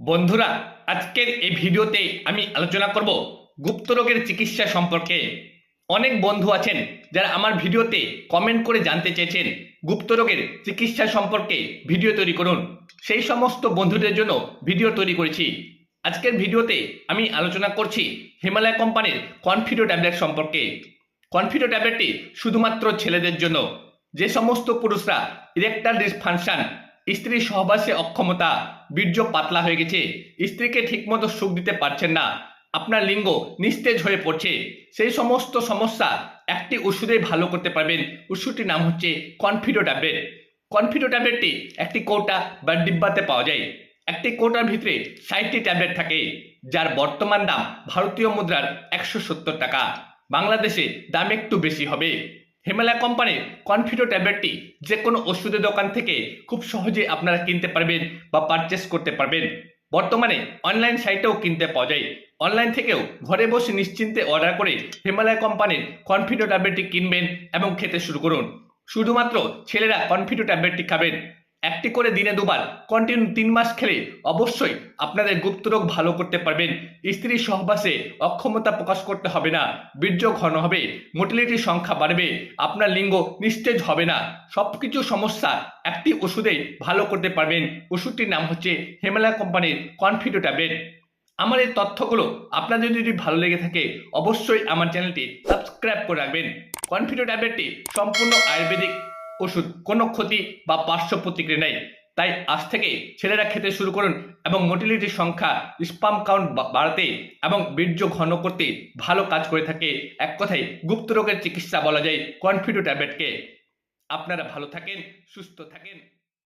বন্ধুরা, আজকের এই ভিডিওতে আমি আলোচনা করব গুপ্ত রোগের চিকিৎসা সম্পর্কে। অনেক বন্ধু আছেন যারা আমার ভিডিওতে কমেন্ট করে জানতে চেয়েছেন গুপ্ত রোগের চিকিৎসা সম্পর্কে ভিডিও তৈরি করুন। সেই সমস্ত বন্ধুদের জন্য ভিডিও তৈরি করেছি। আজকের ভিডিওতে আমি আলোচনা করছি হিমালয় কোম্পানির কনফিডো ট্যাবলেট সম্পর্কে। কনফিডো ট্যাবলেটটি শুধুমাত্র ছেলেদের জন্য। যে সমস্ত পুরুষরা ইরেকটাল ডিসফাংশন স্ত্রীর সহবাসে অক্ষমতা, বীর্য পাতলা হয়ে গেছে। স্ত্রীকে ঠিকমতো সুখ দিতে পারছেন না। আপনার লিঙ্গ নিস্তেজ হয়ে পড়ছে। সেই সমস্ত সমস্যা একটি ওষুধেই ভালো করতে পারবেন। ওষুধটির নাম হচ্ছে কনফিডো ট্যাবলেট কনফিডো ট্যাবলেটটি একটি কৌটা বা ডিব্বাতে পাওয়া যায়। একটি কৌটার ভিতরে ষাটটি ট্যাবলেট থাকে, যার বর্তমান দাম ভারতীয় মুদ্রার একশো সত্তর টাকা। বাংলাদেশে দাম একটু বেশি হবে। হিমালয় কোম্পানির কনফিডো ট্যাবলেটটি যে কোনো ওষুধের দোকান থেকে খুব সহজে আপনারা কিনতে পারবেন বা পারচেস করতে পারবেন। বর্তমানে অনলাইন সাইটেও কিনতে পাওয়া যায়। অনলাইন থেকেও ঘরে বসে নিশ্চিন্তে অর্ডার করে হিমালয় কোম্পানির কনফিডো ট্যাবলেটটি কিনবেন এবং খেতে শুরু করুন। শুধুমাত্র ছেলেরা কনফিডো ট্যাবলেটটি খাবেন। একটি করে দিনে দুবার কন্টিনিউ তিন মাস খেলে অবশ্যই আপনাদের গুপ্ত রোগ ভালো করতে পারবেন। স্ত্রীর সহবাসে অক্ষমতা প্রকাশ করতে হবে না। বীর্য ঘন হবে মোটিলিটির সংখ্যা বাড়বে, আপনার লিঙ্গ নিস্তেজ হবে না। সবকিছু সমস্যা একটি ওষুধে ভালো করতে পারবেন। ওষুধটির নাম হচ্ছে হিমালয় কোম্পানির কনফিডো ট্যাবলেট আমার এই তথ্যগুলো আপনাদের যদি ভালো লেগে থাকে, অবশ্যই আমার চ্যানেলটি সাবস্ক্রাইব করে রাখবেন। কনফিডো ট্যাবলেটটি সম্পূর্ণ আয়ুর্বেদিক ওষুধ কোনো ক্ষতি বা পার্শ্ব প্রতিক্রিয়া নেই। তাই আজ থেকে ছেলেরা খেতে শুরু করুন এবং মোটিলিটির সংখ্যা স্পাম কাউন্ট বাড়াতে এবং বীর্য ঘন করতে ভালো কাজ করে থাকে। এক কথায় গুপ্ত রোগের চিকিৎসা বলা যায় কনফিডো ট্যাবলেটকে। আপনারা ভালো থাকেন, সুস্থ থাকেন।